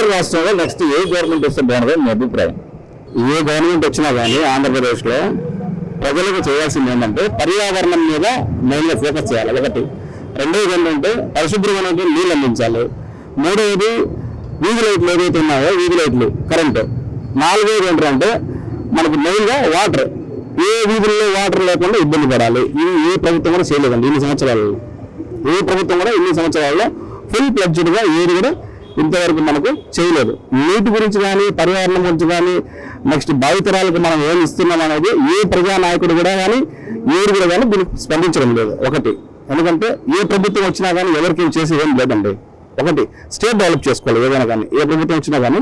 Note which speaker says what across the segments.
Speaker 1: ఆంధ్ర రాష్ట్రంలో నెక్స్ట్ ఏ గవర్నమెంట్ వస్తే బాగుంటుంది మీ అభిప్రాయం? ఏ గవర్నమెంట్ వచ్చినా కానీ ఆంధ్రప్రదేశ్లో ప్రజలకు చేయాల్సింది ఏంటంటే పర్యావరణం మీద మెయిన్గా ఫోకస్ చేయాలి. ఒకటి. రెండవది ఏంటంటే పరిశుభ్రమైన నీళ్ళు అందించాలి. మూడవది వీధి లైట్లు ఏదైతే ఉన్నాయో వీధి లైట్లు కరెంటు నాలుగవది ఏంటంటే మనకు మెయిన్గా వాటర్ ఏ వీధుల్లో వాటర్ లేకుండా ఇబ్బంది పడాలి. ఇది ఏ ప్రభుత్వం కూడా చేయలేదండి ఇన్ని సంవత్సరాలలో. ఏ ప్రభుత్వం కూడా ఇన్ని సంవత్సరాల్లో ఫుల్గా ఏది కూడా ఇంతవరకు మనకు చేయలేదు. నీటి గురించి కానీ పర్యావరణం గురించి కానీ నెక్స్ట్ భావితరాలకు మనం ఏం ఇస్తున్నాం అనేది ఏ ప్రజా నాయకుడు కూడా కానీ ఏడు కూడా కానీ దీనికి స్పందించడం లేదు. ఒకటి. ఎందుకంటే ఏ ప్రభుత్వం వచ్చినా కానీ ఎవరికి చేసి చేసేది ఏం లేదండి. ఒకటి. స్టేట్ డెవలప్ చేసుకోవాలి ఏదైనా కానీ ఏ ప్రభుత్వం వచ్చినా కానీ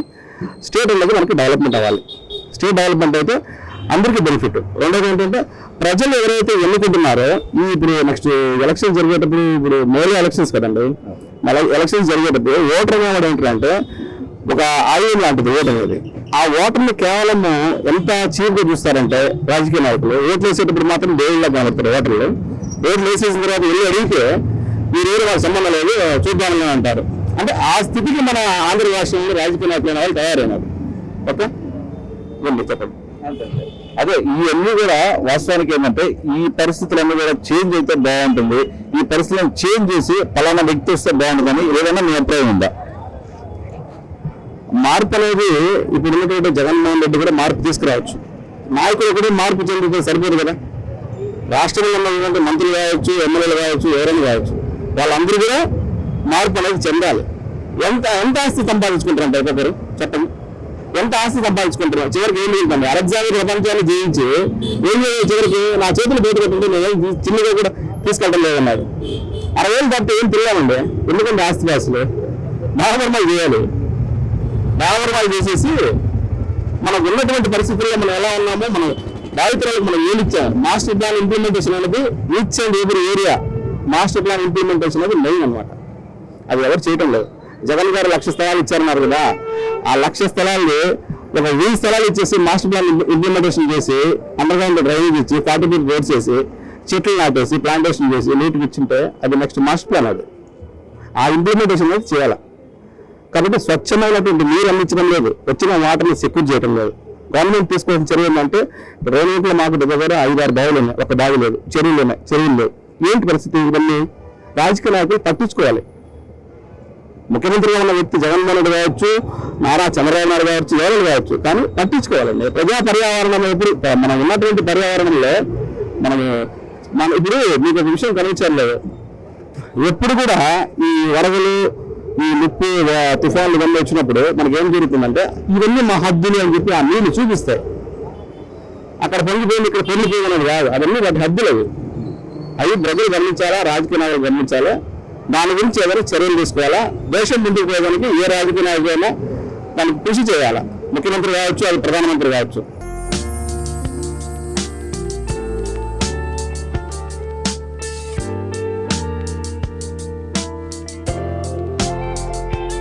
Speaker 1: స్టేట్ అనేది మనకి డెవలప్మెంట్ అవ్వాలి. స్టేట్ డెవలప్మెంట్ అయితే అందరికీ బెనిఫిట్. రెండోది ఏంటంటే ప్రజలు ఎవరైతే ఎన్నుకుంటున్నారో ఈ ఇప్పుడు నెక్స్ట్ ఎలక్షన్ జరిగేటప్పుడు ఇప్పుడు మోడీ ఎలక్షన్స్ కదండి. ఎలక్షన్స్ జరిగేటప్పుడు ఓటర్ అనేవాడు ఏంటంటే ఒక ఆయుధం లాంటిది ఓటర్ అనేది ఆ ఓటర్ని కేవలం ఎంత చీప్గా చూస్తారంటే రాజకీయ నాయకులు ఓట్లు వేసేటప్పుడు మాత్రం దేవుళ్ళ కనబడతారు ఓటర్లు. ఓట్లు వేసేసిన తర్వాత వెళ్ళి అడిగితే మీరు వాళ్ళ సంబంధం లేదు చూద్దామని అంటారు. అంటే ఆ స్థితికి మన ఆంధ్ర రాష్ట్రంలో రాజకీయ నాయకులు అనే వాళ్ళు తయారైనారు. ఓకే? చెప్పండి. అదే ఇవన్నీ కూడా వాస్తవానికి ఏంటంటే ఈ పరిస్థితులన్నీ కూడా చేంజ్ అయితే బాగుంటుంది. ఈ పరిస్థితులను చేంజ్ చేసి పలానా వ్యక్తి వస్తే బాగుంటుందని ఏదైనా మీ అభిప్రాయం ఉందా? మార్పు అనేది ఇప్పుడు ఉన్నటువంటి జగన్మోహన్ రెడ్డి కూడా మార్పు తీసుకురావచ్చు. నాయకులు కూడా మార్పు చెందితే సరిపోదు కదా. రాష్ట్రంలో ఉన్నటువంటి మంత్రులు కావచ్చు ఎమ్మెల్యేలు కావచ్చు ఎవరైనా కావచ్చు వాళ్ళందరూ కూడా మార్పు అనేది చెందాలి. ఎంత ఎంత ఆస్తి సంపాదించుకుంటారంటే ఒకరు చెప్పండి. ఎంత ఆస్తి సంపాదించుకుంటున్నారు చివరికి ఏం మిగులుతుంది అలెగ్జాండర్ ప్రపంచాన్ని జయించి ఏం చేయలేదు చివరికి? నా చేతులు బయట పెట్టుంటే నేను చిన్నగా కూడా తీసుకెళ్ళడం లేదన్నాడు. అరవై ఏళ్ళు తప్పితే ఏం తిరగాలండి ఎందుకంటే ఆస్తి పాస్తులు దానధర్మాలు చేయాలి. దానధర్మాలు చేసేసి మనకు ఉన్నటువంటి పరిస్థితుల్లో మనం ఎలా ఉన్నామో మనం బాధితులకు మనం ఏమి ఇచ్చాం మాస్టర్ ప్లాన్ ఇంప్లిమెంటేషన్ అనేది ఈచ్ అండ్ ఎవరి ఏరియా మాస్టర్ ప్లాన్ ఇంప్లిమెంటేషన్ అనేది మెయిన్ అనమాట అది ఎవరు చేయటం లేదు. జగన్ గారు లక్ష స్థలాలు ఇచ్చారన్నారు కదా. ఆ లక్ష స్థలాన్ని ఒక వెయ్యి స్థలాలు ఇచ్చేసి మాస్టర్ ప్లాన్ ఇంప్లిమెంటేషన్ చేసి అండర్ గ్రౌండ్ డ్రైనేజ్ ఇచ్చి ఫార్టీ ఫీట్ రోడ్స్ చేసి చెట్లు నాటేసి ప్లాంటేషన్ చేసి నీటికి ఇచ్చింటే అది నెక్స్ట్ మాస్టర్ ప్లాన్ అది. ఆ ఇంప్లిమెంటేషన్ అనేది చేయాలి. కాబట్టి స్వచ్ఛమైనటువంటి నీరు అందించడం లేదు. వచ్చిన వాటర్ని సెక్యూర్ చేయడం లేదు. గవర్నమెంట్ తీసుకోవాల్సిన చర్య ఏంటంటే రేణుగుంటలో మాకు దగ్గర దగ్గర ఐదు ఆరు బావులు ఉన్నాయి. ఒక బావి లేదు చెరువులు ఉన్నాయి. చెరువులు లేవు. ఏంటి పరిస్థితి? ఇవన్నీ రాజకీయ నాయకులు పట్టించుకోవాలి. ముఖ్యమంత్రిగా ఉన్న వ్యక్తి జగన్మోహన్ రెడ్డి కావచ్చు నారా చంద్రబాబు నాయుడు కావచ్చు ఎవరు కావచ్చు కానీ పట్టించుకోవాలండి. ప్రజా పర్యావరణం ఎప్పుడు మనం ఉన్నటువంటి పర్యావరణంలో మనం మనం ఇప్పుడు మీకు ఒక విషయం గమనించాలి ఎప్పుడు కూడా ఈ వరదలు ఈ ముప్పు తుఫాన్లు ఇవన్నీ వచ్చినప్పుడు మనకి ఏం జరుగుతుందంటే ఇవన్నీ మా హద్దులు అని చెప్పి ఆ నీళ్ళు చూపిస్తాయి. అక్కడ పొంగిపోయింది ఇక్కడ పొంగిపోయింది అనేది కాదు. అవన్నీ వాటి హద్దులు అవి. అవి ప్రజలు గమనించాలా రాజకీయ నాయకులు గమనించాలా? దాని గురించి ఏదైనా చర్యలు తీసుకోవాలా? దేశం ముందుకు పోయడానికి ఏ రాజకీయ నాయకుడైనా దానికి కృషి చేయాలా? ముఖ్యమంత్రి కావచ్చు అది ప్రధానమంత్రి కావచ్చు.